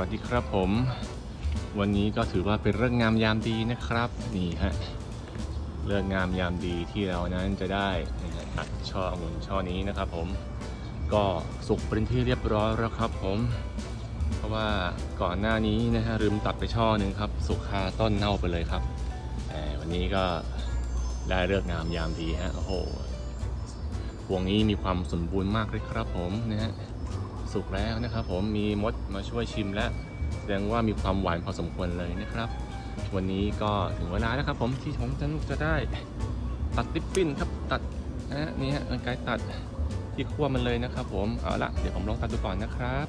วัสดีครับผม วันนี้ก็ถือว่าเป็นเรื่องงามยามดีนะครับ นี่ฮะเรื่องงามยามดีที่เรานั้นจะได้ตัดช่อองุ่นช่อนี้นะครับ ผมก็สุกเป็นที่เรียบร้อยแล้วครับ ผม เพราะว่าก่อนหน้านี้นะฮะลืมตัดไปช่อหนึ่งครับสุกคาต้นเน่าไปเลยครับแต่วันนี้ก็ได้เรื่องงามยามดีฮะโอ้โหพวงนี้มีความสมบูรณ์มากเลยครับ ผมนะฮะ สุกแล้วนะครับ ผมมีมดมาช่วยชิมแล้วแสดงว่ามีความหวานพอสมควรเลยนะครับ วันนี้ก็ถึงเวลาแล้วครับ ผมที่ผมจะจะได้ ตัดลิปปิ้นครับตัดนะฮะนี่ฮะกรรไกรตัดที่ขั้วมันเลยนะครับ ผมเอาละเดี๋ยวผมลองตัดดูก่อนนะครับ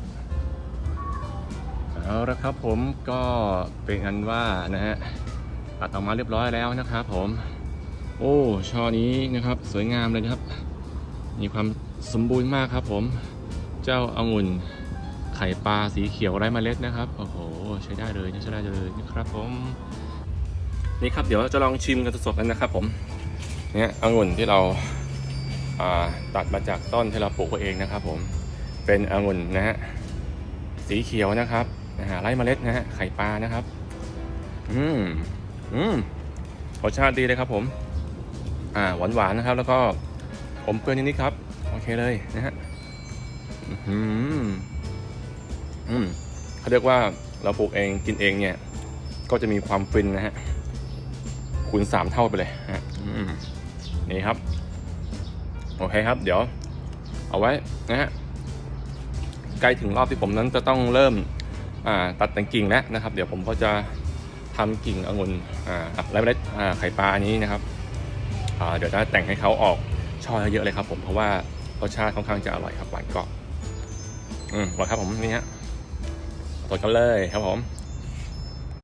เอาละครับผมก็เป็นอันว่านะฮะตัดออกมาเรียบร้อยแล้วนะครับ ผม โอ้ช่อนี้นะครับ สวยงามเลยนะครับ มีความสมบูรณ์มากครับผม เจ้าองุ่นไข่ปลาสีเขียวไร้เมล็ดนะครับ โอ้โห ใช้ได้เลยใช้ได้เลยนะครับผม นี่ครับเดี๋ยวจะลองชิมกันสดๆกันนะครับ ผม เนี่ยองุ่นที่เราอ่าตัดมาจากต้นที่เราปลูกไว้เองนะครับ ผม เป็นองุ่นนะฮะ สีเขียวนะครับนะฮะไร้เมล็ดนะฮะ ไข่ปลานะครับ อืม อืม รสชาติดีเลยครับ ผม อ่า หวานๆนะครับ แล้วก็อมเปรี้ยวนิดๆครับ โอเคเลยนะฮะ อืมอืมเขาเรียกว่าเราปลูกเองกินเองเนี่ย ก็จะมีความฟินนะฮะคูณสามเท่าไปเลยฮะอืมนี่ครับ โอเคครับ เดี๋ยว เอาไว้นะฮะใกล้ถึงรอบที่ผมนั้นจะต้องเริ่มอ่าตัดแต่งกิ่งแล้วนะครับ เดี๋ยวผมก็จะทำกิ่งองุ่นอ่าไรเมล็ดอ่าไข่ปลาอันนี้นะครับอ่าเดี๋ยวจะแต่งให้เขาออกช่อเยอะๆเลยครับ ผมเพราะว่ารสชาติค่อนข้างจะอร่อยครับหวานกรอบ อืมหมดครับผมนี่ฮะตดกันเลยครับผม